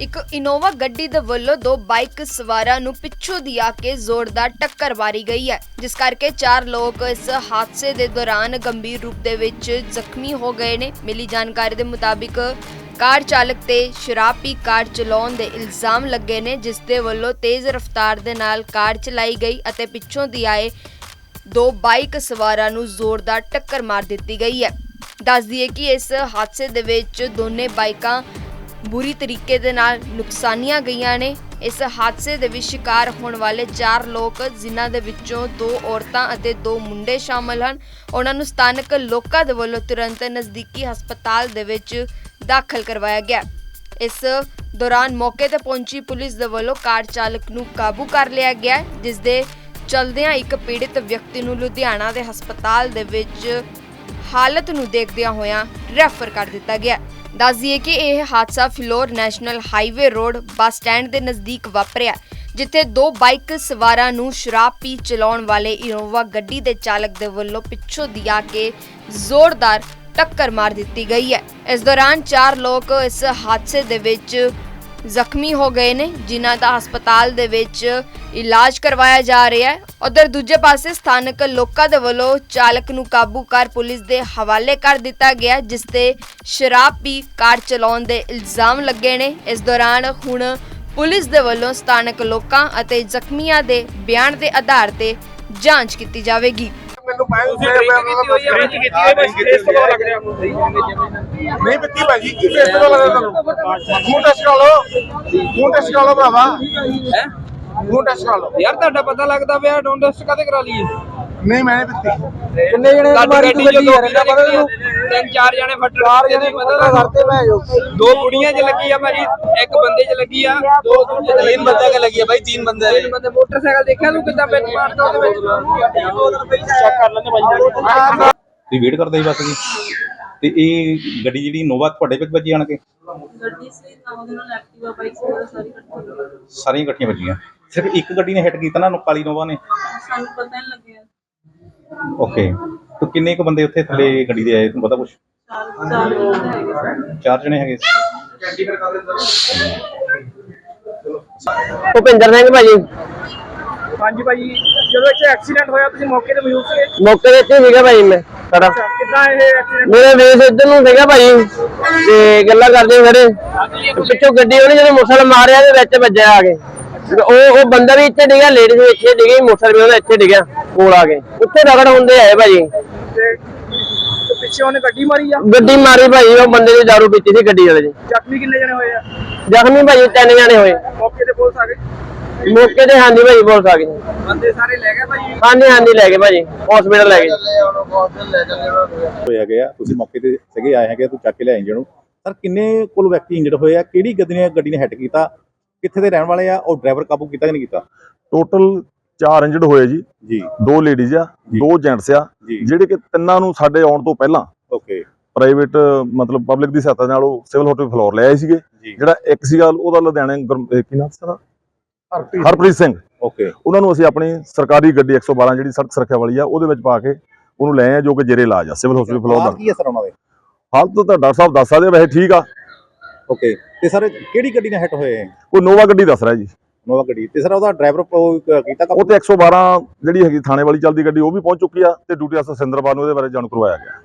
ਇੱਕ ਇਨੋਵਾ ਗੱਡੀ ਦੇ ਵੱਲੋਂ ਦੋ ਬਾਈਕ ਸਵਾਰਾਂ ਨੂੰ ਪਿੱਛੋਂ ਦੀ ਆ ਕੇ ਜ਼ੋਰਦਾਰ ਟੱਕਰ ਮਾਰੀ ਗਈ ਹੈ, ਜਿਸ ਕਰਕੇ ਚਾਰ ਲੋਕ ਇਸ ਹਾਦਸੇ ਦੇ ਦੌਰਾਨ ਗੰਭੀਰ ਰੂਪ ਦੇ ਵਿੱਚ ਜ਼ਖਮੀ ਹੋ ਗਏ ਨੇ। ਮਿਲੀ ਜਾਣਕਾਰੀ ਦੇ ਮੁਤਾਬਿਕ ਕਾਰ ਚਾਲਕ ਤੇ ਸ਼ਰਾਬ ਪੀ ਕਾਰ ਚਲਾਉਣ ਦੇ ਇਲਜ਼ਾਮ ਲੱਗੇ ਨੇ, ਜਿਸ ਦੇ ਵੱਲੋਂ ਤੇਜ਼ ਰਫ਼ਤਾਰ ਦੇ ਨਾਲ ਕਾਰ ਚਲਾਈ ਗਈ ਅਤੇ ਪਿੱਛੋਂ ਦੀ ਆਏ ਦੋ ਬਾਈਕ ਸਵਾਰਾਂ ਨੂੰ ਜ਼ੋਰਦਾਰ ਟੱਕਰ ਮਾਰ ਦਿੱਤੀ ਗਈ ਹੈ। ਦੱਸ ਦਈਏ ਕਿ ਇਸ ਹਾਦਸੇ ਦੇ ਵਿੱਚ ਦੋਨੇ ਬਾਈਕਾਂ ਬੁਰੀ ਤਰੀਕੇ ਦੇ ਨਾਲ ਨੁਕਸਾਨੀਆਂ ਗਈਆਂ ਨੇ। ਇਸ ਹਾਦਸੇ ਦੇ ਵਿੱਚ ਸ਼ਿਕਾਰ ਹੋਣ ਵਾਲੇ ਚਾਰ ਲੋਕ, ਜਿਨ੍ਹਾਂ ਦੇ ਵਿੱਚੋਂ ਦੋ ਔਰਤਾਂ ਅਤੇ ਦੋ ਮੁੰਡੇ ਸ਼ਾਮਲ ਹਨ। ਉਹਨਾਂ ਨੂੰ ਸਥਾਨਕ ਲੋਕਾਂ ਦੇ ਵੱਲੋਂ ਤੁਰੰਤ ਨਜ਼ਦੀਕੀ ਹਸਪਤਾਲ ਦੇ ਵਿੱਚ ਦਾਖਲ ਕਰਵਾਇਆ ਗਿਆ। ਇਸ ਦੌਰਾਨ ਮੌਕੇ ਤੇ ਪਹੁੰਚੀ ਪੁਲਿਸ ਦੇ ਵੱਲੋਂ ਕਾਰ ਚਾਲਕ ਨੂੰ ਕਾਬੂ ਕਰ ਲਿਆ ਗਿਆ, ਜਿਸ ਦੇ ਚਲਦਿਆਂ ਇੱਕ ਪੀੜਿਤ ਵਿਅਕਤੀ ਨੂੰ ਲੁਧਿਆਣਾ ਦੇ ਹਸਪਤਾਲ ਦੇ ਵਿੱਚ ਹਾਲਤ ਨੂੰ ਦੇਖਦਿਆਂ ਹੋਇਆਂ ਰੈਫਰ ਕਰ ਦਿੱਤਾ ਗਿਆ। ਦੱਸ ਦਈਏ ਕਿ ਇਹ ਹਾਦਸਾ Phillaur national highway road bus stand ਦੇ ਨਜ਼ਦੀਕ ਵਾਪਰਿਆ, ਜਿੱਥੇ ਦੋ ਬਾਈਕ ਸਵਾਰਾਂ ਨੂੰ ਸ਼ਰਾਬ ਪੀ ਚਲਾਉਣ ਵਾਲੇ ਇਨੋਵਾ ਗੱਡੀ ਦੇ ਚਾਲਕ ਦੇ ਵੱਲੋਂ ਪਿੱਛੋਂ ਦੀ ਆ ਕੇ ਜ਼ੋਰਦਾਰ ਟੱਕਰ ਮਾਰ ਦਿੱਤੀ ਗਈ ਹੈ। ਇਸ ਦੌਰਾਨ ਚਾਰ ਲੋਕ ਇਸ ਹਾਦਸੇ ਦੇ ਵਿੱਚ ਜ਼ਖਮੀ ਹੋ ਗਏ ਨੇ, ਜਿਨ੍ਹਾਂ ਦਾ ਹਸਪਤਾਲ ਦੇ ਵਿੱਚ ਇਲਾਜ ਕਰਵਾਇਆ ਜਾ ਰਿਹਾ ਹੈ। ਉਧਰ ਦੂਜੇ ਪਾਸੇ ਸਥਾਨਕ ਲੋਕਾਂ ਦੇ ਵੱਲੋਂ ਚਾਲਕ ਨੂੰ ਕਾਬੂ ਕਰ ਪੁਲਿਸ ਦੇ ਹਵਾਲੇ ਕਰ ਦਿੱਤਾ ਗਿਆ, ਜਿਸ ਤੇ ਸ਼ਰਾਬ ਪੀ ਕਾਰ ਚਲਾਉਣ ਦੇ ਇਲਜ਼ਾਮ ਲੱਗੇ ਨੇ। ਇਸ ਦੌਰਾਨ ਹੁਣ ਪੁਲਿਸ ਦੇ ਵੱਲੋਂ ਸਥਾਨਕ ਲੋਕਾਂ ਅਤੇ ਜ਼ਖਮੀਆਂ ਦੇ ਬਿਆਨ ਦੇ ਆਧਾਰ ਤੇ ਜਾਂਚ ਕੀਤੀ ਜਾਵੇਗੀ। ਮੈਨੂੰ ਪਾਇਆ ਤੁਸੀਂ ਡਰਿੰਕ ਕੀਤੀ ਹੋਈ ਹੈ ਡਰਿੰਕ ਕੀਤੀ ਹੋਈ ਬਸ ਫੇਸ ਤੋਂ ਪਤਾ ਲੱਗ ਰਿਹਾ ਹੁਣ। ਨਹੀਂ ਪੀਤੀ ਭਾਜੀ ਕੀ ਫੇਸ ਤੋਂ ਲੱਗਦਾ ਤੁਹਾਨੂੰ? ਮੂੰਹ ਟੈਸਟ ਕਰਾ ਲਓ। ਮੂੰਹ ਟੈਸਟ ਕਰਾ ਲਓ ਭਰਾਵਾ। ਹੈ? ਮੂੰਹ ਟੈਸਟ ਕਰਾ ਲਓ। ਯਾਰ ਤੁਹਾਡਾ ਪਤਾ ਲੱਗਦਾ ਪਿਆ ਡੋਂਟ ਟੈਸਟ ਕਾਤੇ ਕਰਾ ਲਈਏ? ਨਹੀਂ ਮੈਂ ਨਹੀਂ ਦਿੱਤੀ। ਕਿੰਨੇ ਜਣੇ ਦੀ ਮਾਰੀ ਤੂੰ ਗੱਡੀ ਯਾਰ? ਇਹਦਾ ਪਤਾ ਤੈਨੂੰ? ਤਿੰਨ ਚਾਰ ਜਣੇ ਫੱਟੜ ਜਣੇ ਪਤਾ ਕਰਤੇ ਮੈਂ ਜੋ ਦੋ ਕੁੜੀਆਂ 'ਚ ਲੱਗੀ ਆ ਭਾਜੀ ਇੱਕ ਬੰਦੇ 'ਚ ਲੱਗੀ ਆ ਦੋ ਦੂਜੇ 'ਚ ਤਿੰਨ ਬੰਦੇ 'ਚ ਲੱਗੀ ਆ ਭਾਈ ਤਿੰਨ ਬੰਦੇ ਤਿੰਨ ਬੰਦੇ ਮੋਟਰਸਾਈਕਲ ਦੇਖਿਆ ਤੂੰ ਕਿੱਦਾਂ ਵਿੱਚ ਮਾਰਦਾ ਉਹਦੇ ਵਿੱਚ? ਚੈੱਕ ਕਰ ਲੈਂਦੇ ਭਾਜੀ ਤੇ ਵੇਟ ਕਰਦੇ ਸੀ ਬਸ ਜੀ। ਤੇ ਇਹ ਗੱਡੀ ਜਿਹੜੀ ਨੋਵਾ ਤੁਹਾਡੇ ਵਿੱਚ ਵੱਜੀ ਆਣ ਕੇ? ਗੱਡੀ ਸੀ ਤਾਂ ਉਹਦੇ ਨਾਲ ਐਕਟਿਵਾ ਬਾਈਕ ਸਾਰੀ ਇਕੱਠੀ ਸਾਰੀਆਂ ਇਕੱਠੀਆਂ ਵੱਜੀਆਂ। ਸਿਰਫ ਇੱਕ ਗੱਡੀ ਨੇ ਹਿੱਟ ਕੀਤਾ ਨਾ ਕਾਲੀ ਨੋਵਾ ਨੇ? ਸਾਨੂੰ ਪਤਾ ਨਹੀਂ ਲੱਗਿਆ। ਓਕੇ ਤੇ ਕਿੰਨੇ ਕੁ ਬੰਦੇ ਉੱਥੇ ਥੱਲੇ ਗੱਡੀ ਦੇ ਆਏ? ਤੁਹਾਨੂੰ ਪਤਾ ਕੁਛ? ਚਾਰ ਜਣੇ ਹੈਗੇ ਸੀ। ਭੁਪਿੰਦਰ ਸਿੰਘ ਭਾਜੀ। ਹਾਂਜੀ ਭਾਜੀ ਜਦੋਂ ਇੱਥੇ ਐਕਸੀਡੈਂਟ ਹੋਇਆ ਤੁਸੀਂ ਮੌਕੇ ਤੇ ਮੌਜੂਦ ਸੀਗੇ? ਮੌਕੇ ਤੇ ਇੱਥੇ ਸੀਗਾ ਭਾਜੀ ਮੈਂ। ਸਾਡਾ ਕਿੱਦਾਂ ਇਹ ਐਕਸੀਡੈਂਟ ਮੇਰੇ ਵੇਸ ਇੱਧਰ ਨੂੰ ਸੀਗਾ ਭਾਜੀ। ਤੇ ਗੱਲਾਂ ਕਰਦੇ ਖੜੇ। ਤੇ ਪਿੱਛੋਂ ਗੱਡੀ ਉਹਨੇ ਜਦੋਂ ਮੋਟਰਸਾਈਕਲ ਮਾਰਿਆ ਦੇ ਵਿੱਚ ਵੱਜਿਆ ਆ ਕੇ। ਤੇ ਉਹ ਉਹ ਬੰਦਾ ਵੀ ਇੱਥੇ ਡਿੱਗਿਆ ਲੇਡੀਜ਼ ਵੀ ਇੱਥੇ ਡਿੱਗੀ ਮੋਟਰਸਾਈਕਲ ਵੀ ਉਹਦਾ ਇੱਥੇ ਡਿੱਗਿਆ ਕੋਲ ਆ ਕੇ। ਉੱਥੇ ਰਗੜ ਹੁੰਦੇ ਆਏ ਭਾਜੀ। ਤੇ ਤੇ ਪਿੱਛੇ ਉਹਨੇ ਗੱਡੀ ਮਾਰੀ ਆ? ਗੱਡੀ ਮਾਰੀ ਭਾਜੀ ਉਹ ਬੰਦੇ ਦੀ ਦਾਰੂ ਪੀਤੀ ਸੀ ਗੱਡੀ ਵਾਲੇ ਦੀ। ਜ਼ਖਮੀ ਕਿੰਨੇ ਜਣੇ ਹੋਏ ਆ? ਜ਼ਖਮੀ ਭਾਜੀ ਤਿੰਨ ਜਾਣੇ ਹੋਏ। ਮੌਕੇ ਤੇ ਪੁਲਿਸ ਆ ਗਈ? ਮੌਕੇ ਤੇ ਹਾਂਜੀ ਭਾਜੀ ਪੁਲਿਸ ਆ ਗਈ। ਬੰਦੇ ਸਾਰੇ ਲੈ ਗਏ ਭਾਜੀ? ਹਾਂਜੀ ਹਾਂਜੀ ਲੈ ਗਏ ਭਾਜੀ ਹਸਪੀਟਲ ਲੈ ਗਏ। ਹੋਇਆ ਗਿਆ ਤੁਸੀਂ ਮੌਕੇ ਤੇ ਸੀਗੇ ਆਏ ਹੈਗੇ ਤੂੰ ਚੱਕ ਕੇ ਲਿਆਏ ਜਿਹਨੂੰ ਸਰ ਕਿੰਨੇ ਕੁੱਲ ਵਿਅਕਤੀ ਇੰਜਰਡ ਹੋਏ ਆ? ਕਿਹੜੀ ਗੱਡੀ ਨੇ ਗੱਡੀ ਨੇ ਹਿੱਟ ਕੀਤਾ? ਕਿੱਥੇ ਦੇ ਰਹਿਣ ਵਾਲੇ ਆ? ਔਰ ਡਰਾਈਵਰ ਕਾਬੂ ਕੀਤਾ ਕਿ ਨਹੀਂ ਕੀਤਾ? ਟੋਟਲ ਚਾਰ ਇੰਜਰਡ ਹੋਏ ਜੀ। ਜੀ। ਦੋ ਲੇਡੀਜ਼ ਆ। ਦੋ ਜੈਂਟਸ ਆ ਜਿਹੜੇ ਕਿ ਤਿੰਨਾਂ ਨੂੰ ਸਾਡੇ ਆਉਣ ਤੋਂ ਪਹਿਲਾਂ ਓਕੇ ਪ੍ਰਾਈਵੇਟ ਮਤਲਬ ਪਬਲਿਕ ਦੀ ਸਹਾਇਤਾ ਨਾਲ ਉਹ ਸਿਵਲ ਹਸਪੀਟਲ ਫਲੋਰ ਲੈ ਆਏ ਸੀਗੇ। ਜਿਹੜਾ ਇੱਕ ਸੀਗਾ ਉਹਦਾ ਲੁਧਿਆਣੇ ਕੀ ਨਾਮ ਸੀ ਉਹਦਾ? ਹਰਪ੍ਰੀਤ। ਸਿੰਘ। ਓਕੇ ਉਹਨਾਂ ਨੂੰ ਅਸੀਂ ਆਪਣੀ ਸਰਕਾਰੀ ਗੱਡੀ 112 ਜਿਹੜੀ ਸੜਕ ਸੁਰੱਖਿਆ ਵਾਲੀ ਆ ਉਹਦੇ ਵਿੱਚ ਪਾ ਕੇ ਉਹਨੂੰ ਲੈ ਆਏ ਜੋ ਕਿ ਜੇਰੇ ਇਲਾਜ ਆ ਸਿਵਲ ਹਸਪੀਟਲ ਫਲੋਰ ਦਾ। ਕੀ ਹੈ ਸਰ ਉਹਨਾਂ ਦੇ? ਹਾਲਤ ਤਾਂ ਡਾਕਟਰ ਸਾਹਿਬ ਦੱਸ ਸਕਦੇ ਵੈਸੇ ਠੀਕ ਆ। ਓਕੇ ਤੇ ਸਰ ਕਿਹੜੀ ਗੱਡੀ ਨੇ ਹਿੱਟ ਹੋਏ? ਉਹ ਨੋਵਾ ਗੱਡੀ ਦੱਸ ਰਿਹਾ ਜੀ। ਨੋਵਾ ਗੱਡੀ। ਤੇ ਸਰ ਉਹਦਾ ਡਰਾਈਵਰ ਕੀਤਾ ਕਾਬੂ ਉਹ ਤੇ 112 ਜਿਹੜੀ ਹੈਗੀ ਥਾਣੇ ਵਾਲੀ ਚੱਲਦੀ ਗੱਡੀ ਉਹ ਵੀ ਪਹੁੰਚ ਚੁੱਕੀ ਆ ਤੇ ਡਿਊਟੀ ਅਫਸਰ ਸਿੰਦਰਪਾਲ ਨੂੰ ਇਹਦੇ ਬਾਰੇ ਜਾਣੂ ਕਰਵਾਇਆ ਗਿਆ।